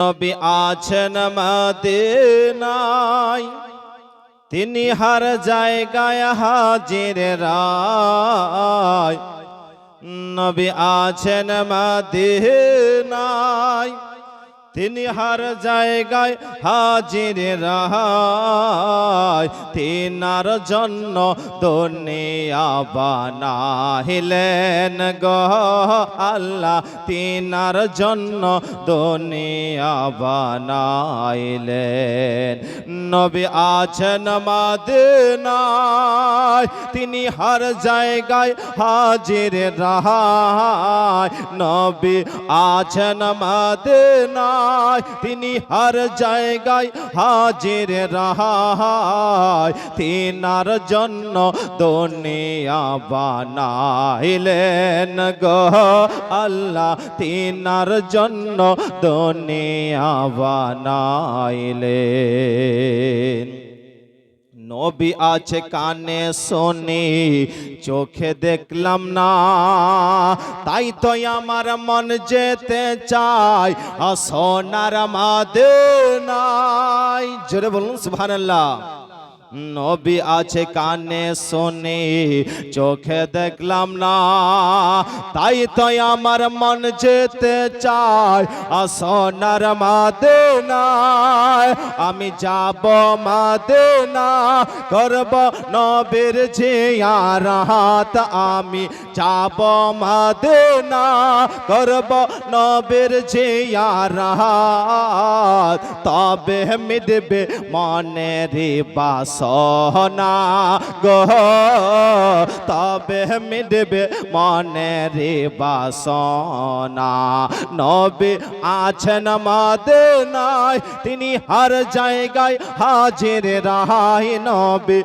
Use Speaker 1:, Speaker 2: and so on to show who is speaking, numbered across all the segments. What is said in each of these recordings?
Speaker 1: নবী আছেন মদিনায়। তিনি হার জায়গায় হাজির রায়। নবী আছেন মদিনায়। তিনি হার জায়গায় হাজির রাহায় তিনার জন্য দুনিয়া বানাইলেন গো আল্লাহ। তিনার জন্য দুনিয়া বানাইলেন। নবী আছেন মাদিনায় তিনি হার জায়গায় হাজির রাহায় নবী আছেন মাদিনায় তিনি হার জায়গায় হাজির রাহায়। তিনার জন্য দুনিয়া বানাইলেন গো আল্লাহ। তিনার জন্য দুনিয়া বানাইলেন। নবী আছে কানে শোনে, চোখে দেখলাম না। তাই তো আমার মন যেতে চায় সোনার মাদে নাই জোরে বলুন, সুবহানাল্লাহ। নবী আছে কানে শোনে, চোখে দেখলাম না। তাই তো আমার মন যেতে চায়, আসনার মাদে নাই আমি যাব মাদে না করব নবীর জিয়ারাত। আমি যাব মাদে না করব নবীর জিয়ারাত। তবে মিটবে মনের বাসনা গো, তবে মিটবে মনের বাসনা। নবী আছেন মদিনায়, তিনি হর জায়গায় হাজির রাহাই নবী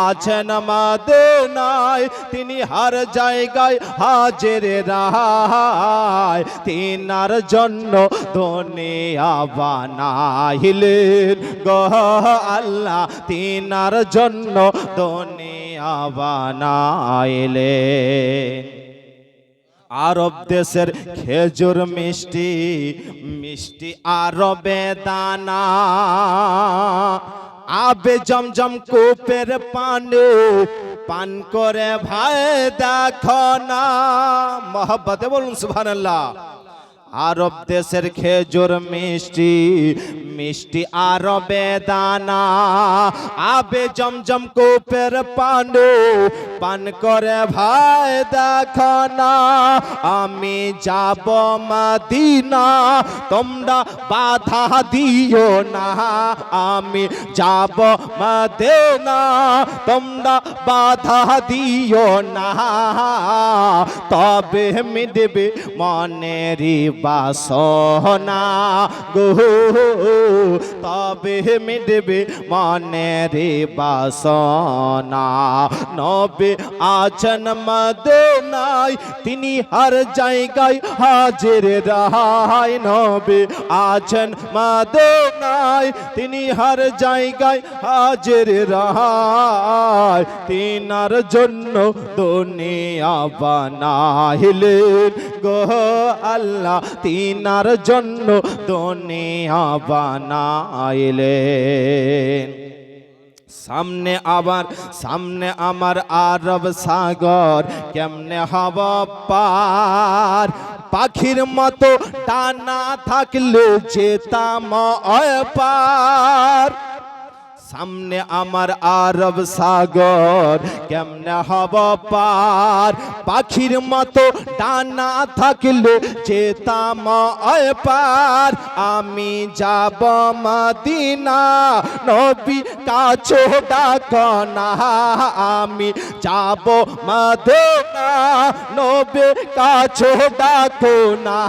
Speaker 1: আছেন মদিনায়, তিনি হর জায়গায় হাজির রাহায় তিনার জন্য দুনিয়া বানাইলেন গো আল্লাহ, তিনার জন্য দুনিয়া বানাইলেন আরব দেশের খেজুর মিষ্টি মিষ্টি আরবে দানা। আবে জমজম কূপের পানে, পান করে ভাই দেখো না। মহব্বতে বলুন সুবহানাল্লাহ। আরব দেশের খেজুর মিষ্টি মিষ্টি আরবে দানা। আবে জমজম কূপের পানু পান করে ভাই দেখো না আমি যাব মদিনা, তোমরা বাধা দিও না। আমি যাব মদিনা, তোমরা বাধা দিও না। তবে মিটবে মনেরই বাসনা গো। তবে মিটবে রে বাসনা। নবে আছেন মদিনায়, তিনি হর জায়গায় হাজির রাহায় নবে আছেন মদিনায়, তিনি হর জায়গায় হাজির রাহায় তিনার জন্য দুনিয়া বানাইলেন। গো আল্লাহ, তিনার জন্য দুনিয়া বানাইলেন। সামনে আবার, সামনে আমার আরব সাগর, কেমনে হব পার? পাখির মতো টানা থাকলে যেতাম অয় পার সামনে আমার আরব সাগর, কেমনে হব পার? পাখির মতো ডানা থাকলে অয় পার। আমি যাব মদিনা, নবী কাছো ডাক না আমি যাব মদিনা, নবী কাছো ডাকো না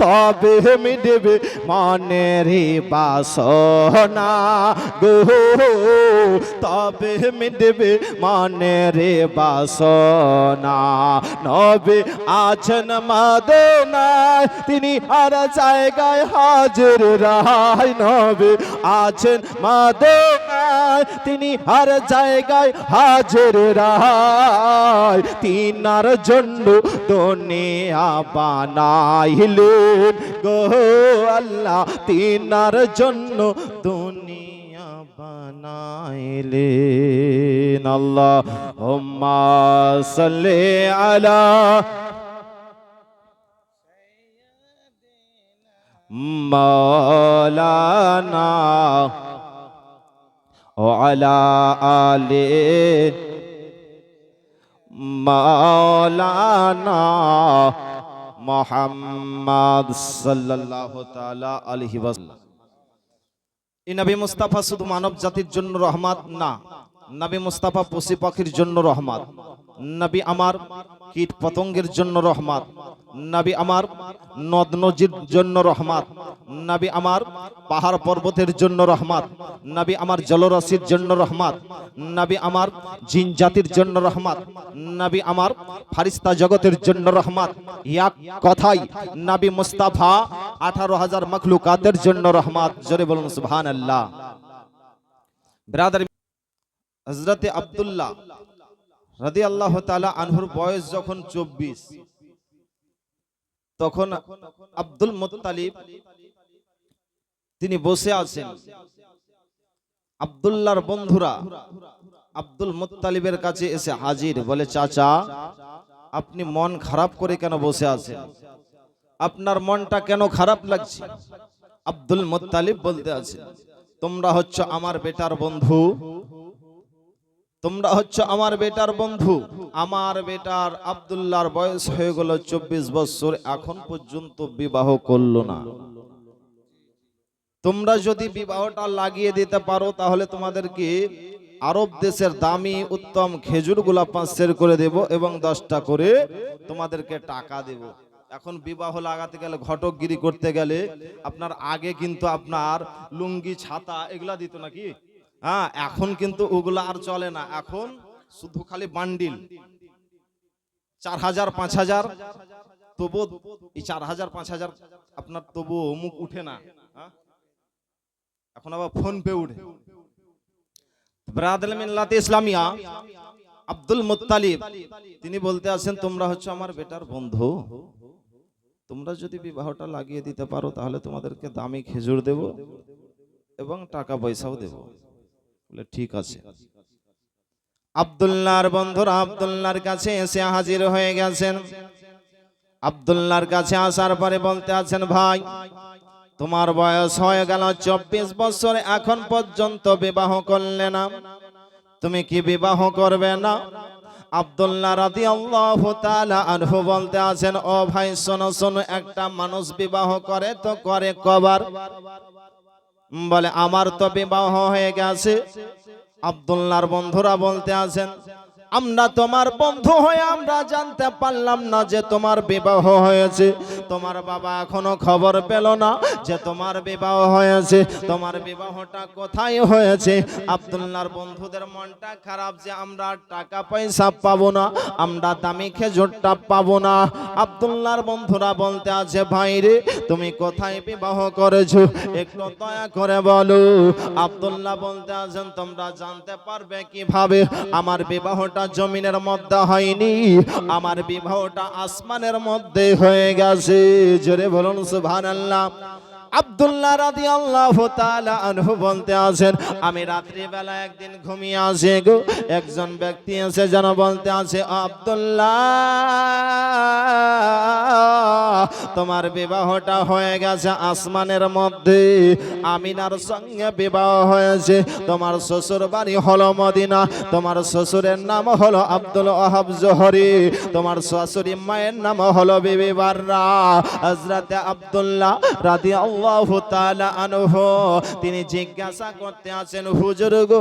Speaker 1: তবে মিটবে মনের বাসনা। গো, তবে মিটবে মনের বাসনা। নবে আছেন মদনায়, তিনি আর জায়গায় হাজির রায়। নবে আছেন মদনায়, তিনি আর জায়গায় হাজির রায়। তিনার জন্য দুনিয়া বানাইলেন গো আল্লাহ, তিনার জন্য দুনিয়া نائلين اللهم صل على مولانا وعلى آل مولانا محمد صلى الله تعالى عليه وسلم এই নবী মুস্তাফা শুধু মানব জাতির জন্য রহমত না, নবী মুস্তাফা পশু পাখির জন্য রহমত। নবী আমার কীট পতঙ্গের জন্য রহমত। নবী আমার নদ নদীর জন্য রহমত। নবী আমার পাহাড় পর্বতের জন্য রহমত। নবী আমার জলরাশির জন্য রহমত। নবী আমার জিন জাতির জন্য রহমত। নবী আমার ফারিস্তা জগতের জন্য রহমত। এক কথাই নবী মুস্তাফা আঠারো হাজার মখলুকাতের জন্য রহমত। জোরে বলুন সুবহান আল্লাহ ব্রাদার হজরতে আব্দুল্লাহ রাদি আল্লাহ তালা আনহুর বয়স যখন চব্বিশ, তখন আব্দুল মুত্তালিব তিনি বসে আছেন। আব্দুল্লাহর বন্ধুরা আব্দুল মুত্তালিবের কাছে এসে হাজির, বলে, চাচা, আপনি মন খারাপ করে কেন বসে আছেন? আপনার মনটা কেন খারাপ লাগছে? আব্দুল মুত্তালিব বলতে আছে তোমরা হচ্ছে আমার বেটার বন্ধু তোমরা হচ্ছে আমার বেটার বন্ধু। আমার বেটার আব্দুল্লাহর বয়স হয়ে গেল চব্বিশ বছর, এখন পর্যন্ত বিবাহ করল না। তোমরা যদি বিবাহটা লাগিয়ে দিতে পারো, তাহলে তোমাদেরকে আরব দেশের দামি উত্তম খেজুরগুলা পাঁচের করে দেব এবং দশটা করে তোমাদেরকে টাকা দেব। এখন বিবাহ লাগাতে গেলে, ঘটকগিরি করতে গেলে আপনার আগে কিন্তু আপনার লুঙ্গি, ছাতা এগুলা দিত নাকি? হ্যাঁ এখন কিন্তু ওগুলো আর চলে না। এখন শুধু খালি বান্ডিল। চার হাজার, পাঁচ হাজার তবু এই চার হাজার, পাঁচ হাজার আপনার তবু মুখ উঠে না হ্যাঁ? এখন আবার ফোন পে উঠে। ব্রাদাল মিল্লাতে ইসলামিয়া আব্দুল মুত্তালিব, তিনি বলতে আছেন, তোমরা হচ্ছে আমার বেটার বন্ধু। তোমরা যদি বিবাহটা লাগিয়ে দিতে পারো, তাহলে তোমাদেরকে দামি খেজুর দেব এবং টাকা পয়সাও দেব। বলে, ঠিক আছে। আব্দুল্লাহর বন্ধুরা আব্দুল্লাহর কাছে এসে হাজির হয়ে গেছেন। আব্দুল্লাহর কাছে আসার পরে বলতে আছেন, ভাই, তোমার বয়স হয়ে গেল, চব্বিশ বছর এখন পর্যন্ত বিবাহ করলে না। তুমি কি বিবাহ করবে না? আব্দুল্লাহ রাদি আল্লাহ আনহু বলতে আছেন, ও ভাই, শোনো শোনো, একটা মানুষ বিবাহ করে তো করে কবার? বলে আমার তো বিবাহ হয়ে গেছে। আবদুল্লার বন্ধুরা বলতে আছেন আমরা তোমার বন্ধু হয়ে আমরা জানতে পারলাম না যে তোমার বিবাহ হয়েছে। তোমার বাবা এখনও খবর পেল না যে তোমার বিবাহ হয়েছে। তোমার বিবাহটা কোথায় হয়েছে? আব্দুল্লাহর বন্ধুদের মনটা খারাপ যে আমরা টাকা পয়সা পাবো না, আমরা দামি খেজুরটা পাবো না। আব্দুল্লাহর বন্ধুরা বলতে আছে, ভাই রে, তুমি কোথায় বিবাহ করেছ? একটু দয়া করে বলো। আব্দুল্লাহ বলতে আছেন, তোমরা জানতে পারবে কীভাবে আমার বিবাহটা জমিনের মধ্যে হয়নি, আমার বিবাহটা আসমানের মধ্যে হয়ে গেছে। জোরে বলুন, সুবহানাল্লাহ। আব্দুল্লাহ রাদিয়াল্লাহু আল্লাহ আনহু বলতে আছেন, আমি রাত্রিবেলা একদিন ঘুমিয়ে আসে গো। একজন ব্যক্তি এসে যেন বলতে আছে আব্দুল্লাহ তোমার বিবাহটা হয়ে গেছে আসমানের মধ্যে। আমিনার সঙ্গে বিবাহ হয়েছে। তোমার শ্বশুর বাড়ি হলো মদিনা। তোমার শ্বশুরের নাম হলো আব্দুল ওহাব জোহরি। তোমার শাশুড়ি মায়ের নাম হলো বিবি বাররা। হযরতে আব্দুল্লাহ তাআলা আনহু, তিনি জিজ্ঞাসা করতে আছেন হুজুর গো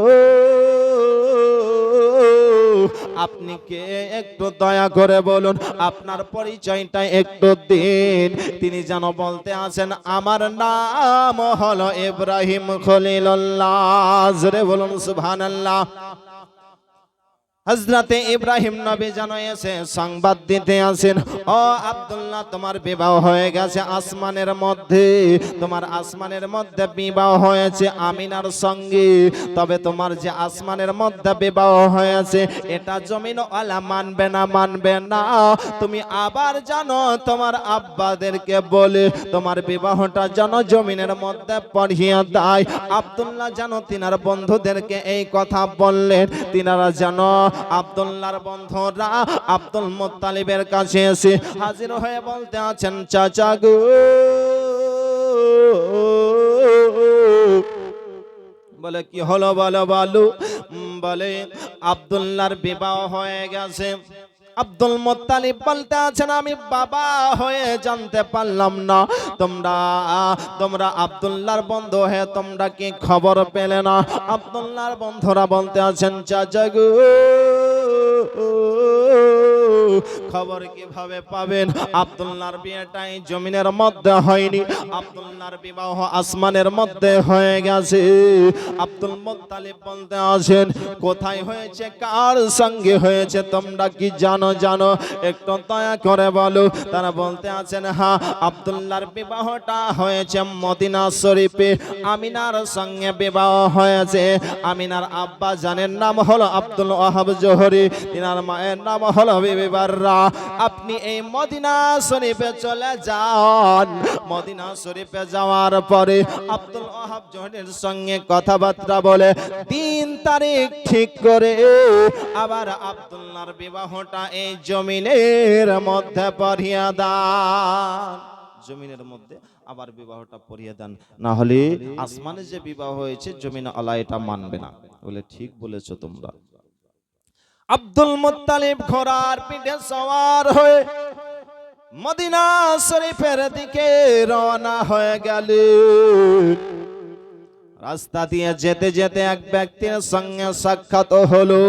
Speaker 1: আপনি কে? একটু দয়া করে বলুন, আপনার পরিচয়টা একটু দিন। তিনি যেন বলতে আছেন আমার নাম হলো ইব্রাহিম। খলিল্লাহ বলুন, সুবহানাল্লাহ। হজরতে ইব্রাহিম নবী এসে সংবাদ দিতে আসেন, ও আব্দুল্লাহ, তোমার বিবাহ হয়ে গেছে আসমানের মধ্যে। তোমার আসমানের মধ্যে বিবাহ হয়েছে আমিনার সঙ্গে। তবে তোমার যে আসমানের মধ্যে বিবাহ হয়েছে, এটা জমিন আলা মানবে না মানবে না। তুমি আবার জানো, তোমার আব্বাদেরকে বলে, তোমার বিবাহটা যেন জমিনের মধ্যে পড়িয়ে দেয়। আব্দুল্লাহ জানো তিনার বন্ধুদেরকে এই কথা বললেন, তিনারা জানো আব্দুল্লাহর বন্ধুরা আব্দুল মোত্তালিবের কাছে এসে হাজির হয়ে বলতে আছেন, চাচা গো, বলে, কি হলো বলো বলো? বলে, আব্দুল্লাহর বিবাহ হয়ে গেছে। আব্দুল মোত্তালিব বলতে আছেন আমি বাবা হয়ে জানতে পারলাম না। তোমরা তোমরা আব্দুল্লাহর বন্ধু হে তোমরা কি খবর পেলে না? আব্দুল্লাহর বন্ধুরা বলতে আছেন, চাচা গো। খবর কীভাবে পাবেন? আব্দুল্লাহর বিয়েটাই জমিনের মধ্যে হয়নি। আব্দুল্লাহর বিবাহ আসমানের মধ্যে হয়ে গেছে। আব্দুল মুত্তালিব বলতে আছেন কোথায় হয়েছে? কার সঙ্গে হয়েছে? তোমরা কি জানো? জানো? একটু দয়া করে বলো। তারা বলতে আছেন হ্যাঁ আব্দুল্লাহর বিবাহটা হয়েছে মদিনা শরীফে। আমিনার সঙ্গে বিবাহ হয়েছে। আমিনার আব্বা জানের নাম হলো আব্দুল ওয়াহাব জোহরি। তিনার মায়ের নাম হলো বিবি বাররা। আপনি এই মদিনা শরীফে চলে যান। মদিনা শরীফে যাওয়ার পরে আব্দুল ওয়াহাব জোহরির সঙ্গে কথাবার্তা বলে তিন তারিখ ঠিক করে আবার আব্দুল্লাহর বিবাহটা এই জমিনের মধ্যে পড়িয়া দান। জমিনের মধ্যে আবার বিবাহটা পড়িয়ে দেন। না হলে আসমানে যে বিবাহ হয়েছে, জমিন আলা এটা মানবে না। বলে, ঠিক বলেছ তোমরা। আব্দুল মুত্তালিব ঘোড়ার পিঠে সওয়ার হয়ে মদিনা শরীফের দিকে রওনা হয়ে গেল। রাস্তা দিয়ে যেতে যেতে এক ব্যক্তির সঙ্গে সাক্ষাৎ হলো।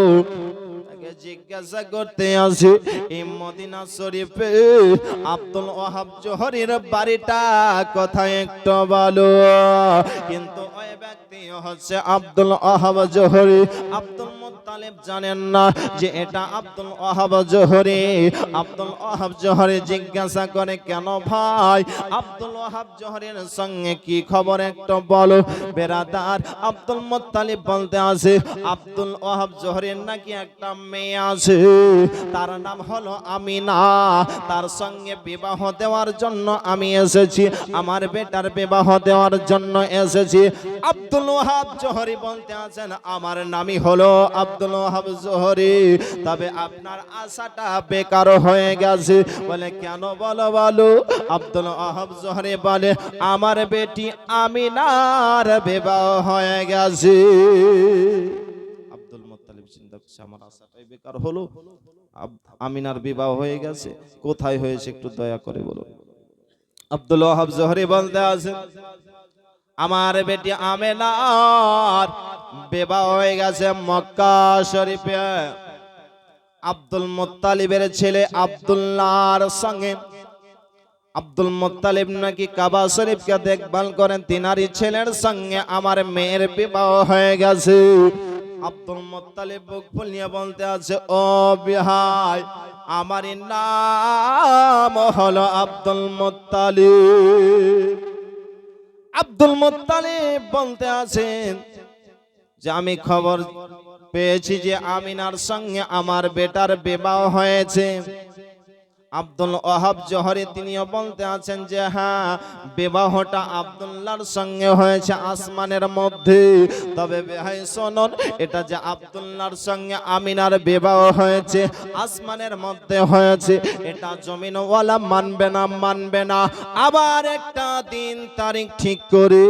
Speaker 1: জিজ্ঞাসা করতে আসি, এই মদিনা শরীফে আব্দুল ওয়াহাব জোহরের বাড়িটা কোথায় একটু বলো? কিন্তু ওই ব্যক্তি হচ্ছে আব্দুল ওয়াহাব জোহরি। আব্দুল মুত্তালিব জানেন না যে এটা আব্দুল ওয়াহাব জোহরি। আব্দুল ওয়াহাব জোহরি জিজ্ঞাসা করে, কেন ভাই? আব্দুল ওয়াহাব জোহরের সঙ্গে কি খবর একটা বলো? বেরাদার আব্দুল মুত্তালিব বলতে আছে, আব্দুল ওয়াহাব জোহরের নাকি একটা মেয়ে আছে? তার নাম হলো আমিনা। তার সঙ্গে বিবাহ দেওয়ার জন্য আমি এসেছি। আমার বেটার বিবাহ দেওয়ার জন্য এসেছি। আব্দুল ওয়াহাব জোহরি বলতে আছেন, আমার নামই হলো আব্দুল ওয়াহাব জোহরি, তবে আপনার আশাটা বেকার হয়ে গেছে। বলে, কেন বলো বলো? আব্দুল ওয়াহাব বলে, আমার বেটি আমিনার বিবাহ হয়ে গেছে। আব্দুল চিন্তা করছে, আমার আশাটাই বেকার হলো। আমিনার বিবাহ হয়ে গেছে। কোথায় হয়েছে একটু দয়া করে বলো। আব্দুল ওয়াহাব জোহরি বলতে আছেন আমার বেটি আমেনার বিবাহ হয়ে গেছে মক্কা শরীফে। আব্দুল মুত্তালিবের ছেলে আব্দুল্লাহর সঙ্গে। আব্দুল মুত্তালিব নাকি কাবা শরীফকে দেখভাল করেন? তিনারি ছেলের সঙ্গে আমার মেয়ের বিবাহ হয়ে গেছে। আব্দুল মুত্তালিব বুক ফুলিয়ে বলতে আছে, ও বিহাই আমার নাম হলো আব্দুল মুত্তালিব। আব্দুল মুত্তালিব বলতে আছেন যে, আমি খবর পেয়েছি যে আমিনার সঙ্গে আমার বেটার বিবাহ হয়েছে। আব্দুল ওহাব জহরে, তিনিও বলতে আছেন যে হ্যাঁ বিবাহটা আব্দুল্লাহর সঙ্গে হয়েছে আসমানের মধ্যে। তবে ভাই, শোনন, এটা যে আব্দুল্লাহর সঙ্গে আমিনার বিবাহ হয়েছে, আসমানের মধ্যে হয়েছে, এটা জমিনওয়ালা মানবে না মানবে না। আবার একটা দিন তারিখ ঠিক করে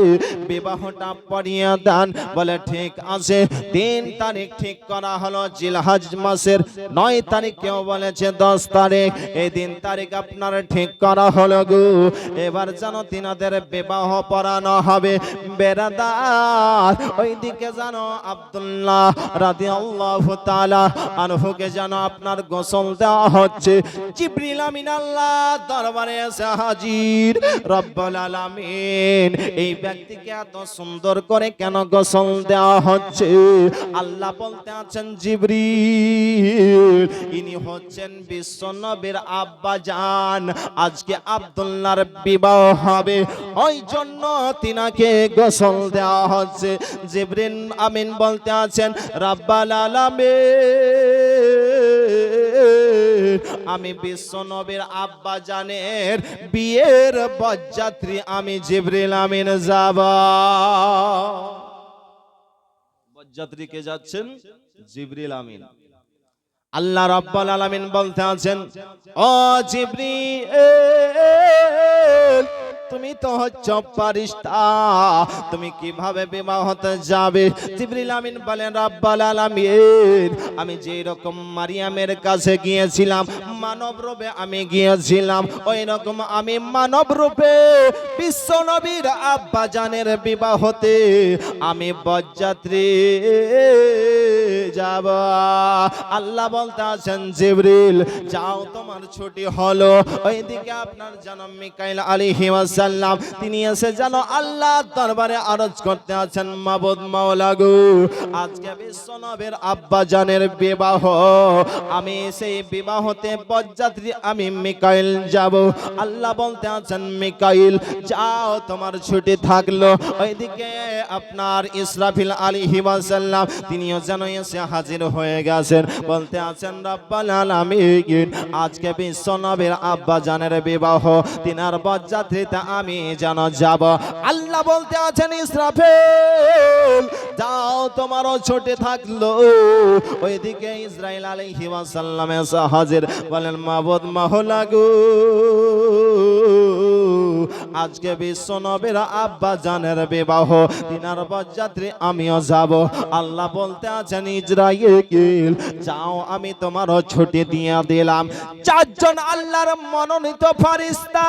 Speaker 1: বিবাহটা পড়িয়ে দেন। বলে, ঠিক আছে, দিন তারিখ ঠিক করা হলো জিলহাজ মাসের নয় তারিখ কেউ বলেছে দশ তারিখ। এই তারিখ আপনার ঠিক করা হলো গো। এবার যেন তিনাদের বিবাহ পড়ানো হবে। বেড়াদার ওইদিকে যেন আব্দুল্লাহ রাদি আল্লাহ আনহুকে যেন আপনার গোসল দেওয়া হচ্ছে। দরবারে হাজির। আলামিন, এই ব্যক্তিকে এত সুন্দর করে কেন গোসল দেওয়া হচ্ছে? আল্লাহ বলতে আছেন জিব্রিল, ইনি হচ্ছেন বিশ্ব নবীর আব্বা জান, আজকে আব্দুল্লাহর বিবাহ হবে। ওই জন্য তিনাকে গোসল দেওয়া হচ্ছে। জিব্রিল আমিন বলতে আছেন, রাব্বাল আলামিন। আমি বিশ্ব নবীর আব্বা জানের বিয়ের বরযাত্রী, আমি জিব্রিল আমিন যাব। বরযাত্রী কে যাচ্ছেন? জিব্রিল আমিন। আল্লাহ রাব্বাল আলামিন বলতে আছেন ও জিব্রিল তুমি তো হচ্ছ ফারিস্তা তুমি কীভাবে বিবাহ হতে যাবে? জিবরিল আমিন বলেন, রাব্বাল আলামিন, আমি যে রকম মারিয়ামের কাছে গিয়েছিলাম, মানব রূপে আমি গিয়েছিলাম ওই রকম আমি মানব রূপে বিশ্ব নবীর আব্বা জানের বিবাহতে আমি বরযাত্রী যাব। আল্লাহ বলতে আছেন, জিবরিল, যাও, তোমার ছুটি হলো। ওইদিকে আপনার জনম মিকাইল আলাইহি ওয়াসাল্লাম তিনি এসে যেন আল্লাহ দরবারে আরজ করতে আছেন, মাবুদ মাওলা গো। আজকে বিশ্ব নবের আব্বা জানের বিবাহ। আমি সেই বিবাহতে বরযাত্রী, আমি মিকাইল যাব। আল্লাহ বলতে আছেন, মিকাইল, যাও, তোমার ছুটি থাকল। ওইদিকে আপনার ইসরাফিল আলাইহি ওয়াসাল্লাম তিনিও যেন এসে হাজির হয়ে গেছেন। বলতে আছেন, রব্বাল আলামিন, আজকে বিশ্ব নবীর আব্বা জানের বিবাহ। তিনার বরযাত্রীতে আমি যেন যাব। আল্লাহ বলতে আছেন, ইসরাফিল, যাও, তোমারও ছুটি থাকল। ওইদিকে ইসরাইল আলাইহি ওয়াসাল্লাম হাজির বলেন, মাবুদ মাহলা গো, আজকে বিশ্ব নবীর আব্বা জানের বিবাহ তিনার বরযাত্রী আমিও যাব। আল্লাহ বলতে আছেন, ইসরাইল, যাও, আমি তোমারও ছুটি দিয়ে দিলাম। চারজন আল্লাহর মনোনীত ফারিস্তা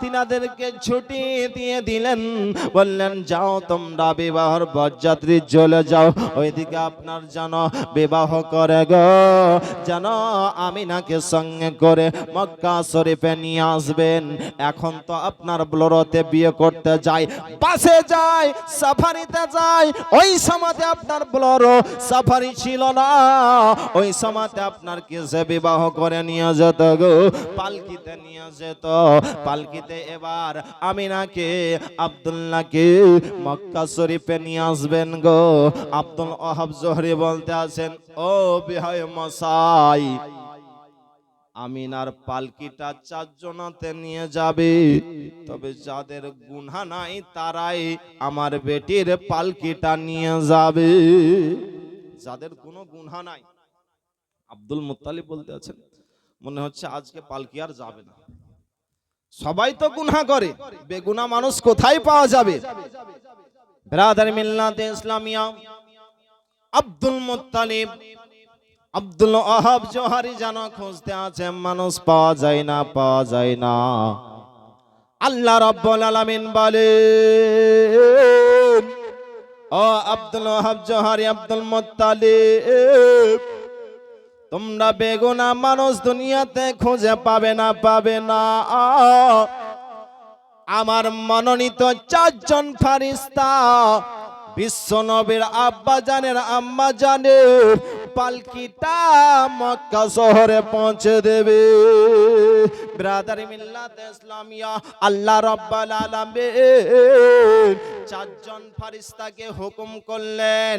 Speaker 1: তিনাদেরকে ছুটি দিয়ে দিলেন। বললেন, যাও তোমরা বিবাহর বরযাত্রী চলে যাও। ওইদিকে আপনার যেন বিবাহ করে গো। যেন আমিনাকে সঙ্গে করে মক্কা শরীফে নিয়ে আসবেন। এখন তো আপনার ব্লোরতে বিয়ে করতে যায় বাসে যায় সাফারিতে যায় ওই সময়তে আপনার ব্লোরো সাফারি ছিল না। ওই সময়তে আপনার কিসে বিবাহ করে নিয়ে যেত গো, পালকিতে নিয়ে যেত। পালকিতে এবার আমিনাকে, আব্দুল্লাহকে মক্কা শরীফে নিয়ে আসবেন গো। আব্দুল ওহাব জহরি বলতে আছেন, ও বিহায় মশাই, আমিনার পালকিটা চারজনাতে নিয়ে যাবে। তবে যাদের গুনহা নাই তারাই আমার বেটির পালকিটা নিয়ে যাবে। যাদের কোনো গুনহা নাই। আব্দুল মুত্তালিব বলতে আছেন, মনে হচ্ছে আজকে পালকি আর যাবে না। সবাই তো গুনহা করে। বেগুনা মানুষ কোথায় পাওয়া যাবে? ব্রাদার মিল্লাতে ইসলামিয়া, আব্দুল মুত্তালিব, আব্দুল আহাব জোহারি যেন খুঁজতে আছে, মানুষ পাওয়া যায় না, পাওয়া যায় না। আল্লাহ রব্বুল আলামিন বলে ও আব্দুল ওয়াহাব জোহারি, আব্দুল মুত্তালিব তোমরা বেগুনা মানুষ দুনিয়াতে খুঁজে পাবে না পাবে না। আমার মনোনীত চারজন ফারিস্তা, বিশ্ব নবীর আব্বা জানের আম্মা জানের পালকিটা মক্কা শহরে পৌঁছে দেবে। ব্রাদার মিল্লাত ইসলামিয়া, আল্লাহ রাব্বাল আলামিন চারজন ফারিস্তাকে হুকুম করলেন,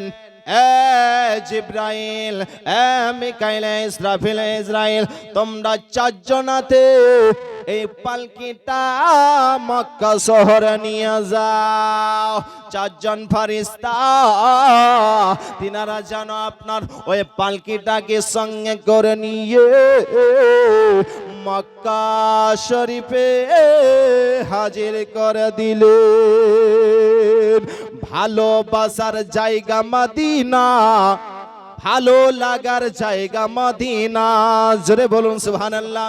Speaker 1: এ জিব্রাইল, এ মিকাইল ইসরাফিল ইসরাইল, তোমরা চারজনাতে এই পালকিটা মক্কা শহরে নিয়ে যাও। চারজন ফারিস্তা তিনারা যেন আপনার ওই পালকিটাকে সঙ্গে করে নিয়ে মক্কা শরীফে হাজির করে দিলেন। ভালোবাসার জায়গা মাদিনা, ভালো লাগার জায়গা মদিনা। জোরে বলুন সুবহানাল্লাহ।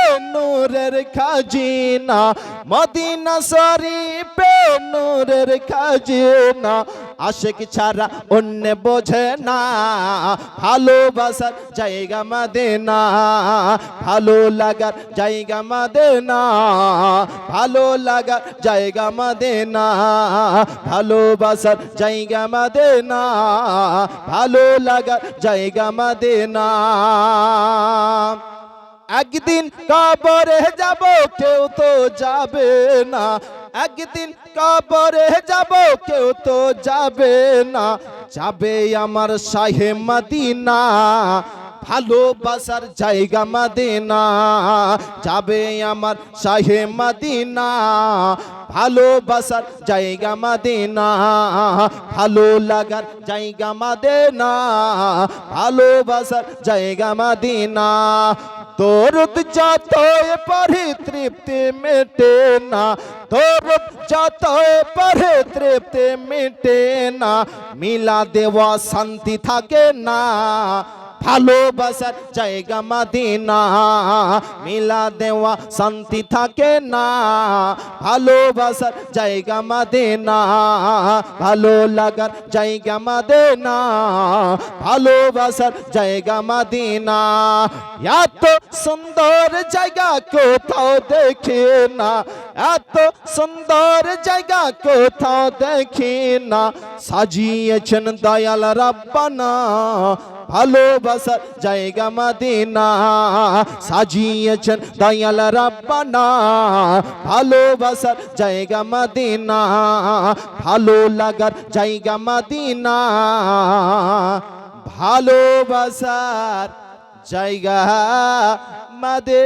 Speaker 1: নূরের খাজিনা, মদিনা শরীফে নূরের খাজিনা। আশেক ছাড়া অন্য বোঝে না, ভালোবাসার জায়গা মদিনা, ভালো লাগার জায়গা মদিনা, ভালো লাগার জায়গা মদিনা, ভালোবাসার জায়গা মদিনা, ভালো লাগার জায়গা মদিনা। একদিন কবরে যাব, কেউ তো যাবে না। একদিন কবরে যাব, কেউ তো যাবে না। যাবে আমার সাহেব মদিনা। ভালোবাসার জায়গা মদিনা, যাবে আমার শাহে মদিনা। ভালোবাসার জায়গা মদিনা, ভালো লাগার জায়গা মদিনা ভালোবাসার জায়গা মদিনা। দরদ যত পরে তৃপ্তি মেটে না, দরদ যত পরে তৃপ্তি মেটে না। মিলা দেওয়া শান্তি থাকে না। ভালোবাসার জায়গা মাদিনা মিলা দেওয়া শান্তি থাকে না ভালোবাসার জায়গা মাদিনা ভালো লাগার জায়গা মাদিনা ভালোবাসার জায়গা মাদিনা এত সুন্দর জায়গা কোথাও দেখি না এত সুন্দর জায়গা কোথাও দেখি না সাজিয়েছেন দয়াল রাব্বানা ভালোবাসার জায়গা মদিনা সাজিয়েছেন দয়াল রাব্বানা। ভালোবাসার জায়গা মদিনা, ভালো লাগার জায়গা মদিনা। ভালোবাসার জায়গা মাদে